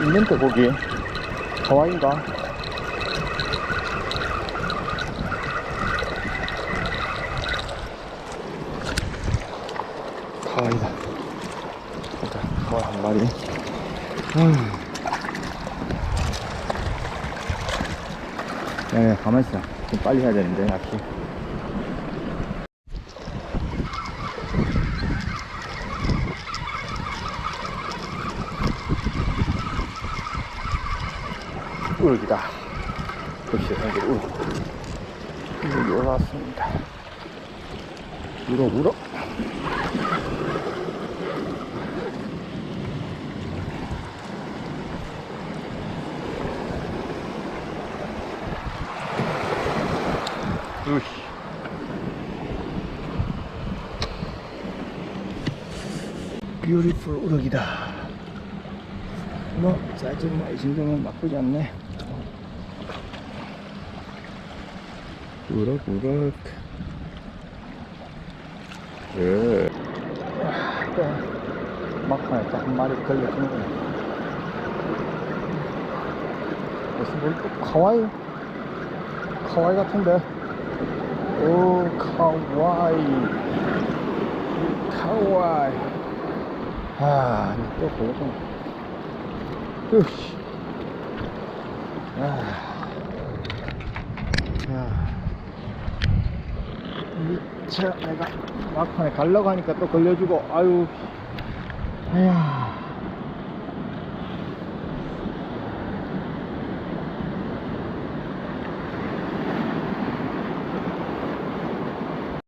있는데 거기. 하와이인가? 하와이다. 보자 뭐한 마리. 음. 네 가만히 있어. 좀 빨리 해야 되는데 낚시 우럭이다. 역시 현재 우럭. 우럭이 올라왔습니다. 우럭, 우럭. 으씨. 뷰티풀 우럭이다. 뭐 사이즈 뭐이 정도면 나쁘지 않네. 우럭 우럭. 예. 또 막판에 딱 한 마리 걸려주네 무슨 뭘또 카와이 카와이 같은데. 오 카와이. 카와이. 아또 걸려주네 으씨. 아. 야. 미쳐, 내가 막판에 가려고 하니까 또 걸려주고, 아유. 아야.